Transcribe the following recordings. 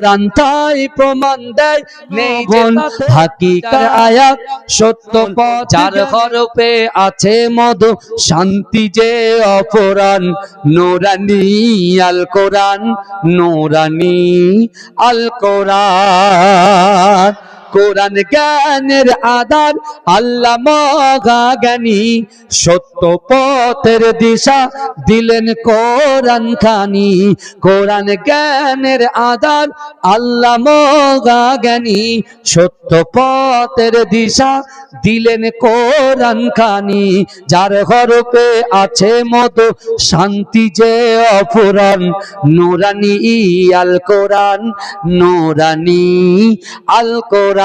প্রান্তাই প্রমাণ দেয় নেই হাকিকার আয়াত সত্য চার হরফে আছে মধু শান্তি যে অপরাণ নোরানি আল কোরআন নোরানি আল কোরআন। কোরআন জ্ঞানের আধার, আল্লাহ জ্ঞানী সত্য পথের দিশা দিলেন কোরআন খানি। কোরআন জ্ঞানের আধার, আল্লাহ জ্ঞানী সত্য পথের দিশা দিলেন কোরআন খানি। যার হরপে আছে মত শান্তি যে অফুরান নুরানি আল কোরআন, নুরানি আল কোরআন।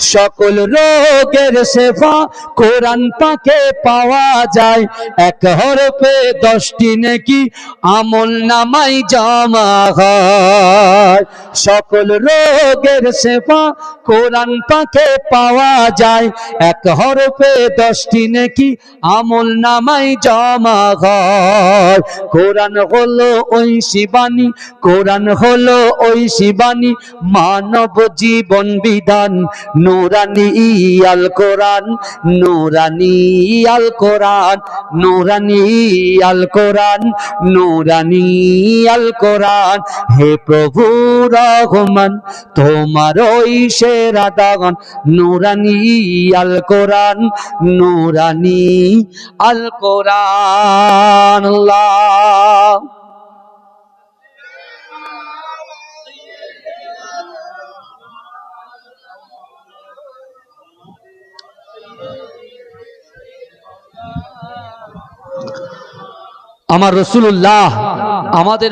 সকল রোগের সেবা কোরআন পাকে পাওয়া যায়। এক হরফে দশটি নাকি আমল নামাই জমা হয়। সকল রোগের সেবা কোরআন পাকে পাওয়া যায়। এক হরফে দশটি নাকি আমল নামাই জমা হয়। কোরআন হলো ওই শিবানী, কোরআন হলো ওই শিবানী, মানব জীবন বিধান। নোরানি আল কোরআন, নোরানি আল কোরআন, নোরানি আল কোরআন, নোরানি আল কোরআন। হে প্রভু রহমান, তোমার ওই সেরা দাগন, নোরানি আল কোরআন, নোরানি আল কোরআন, আল্লাহ। আমার রসুল্লাহ আমাদের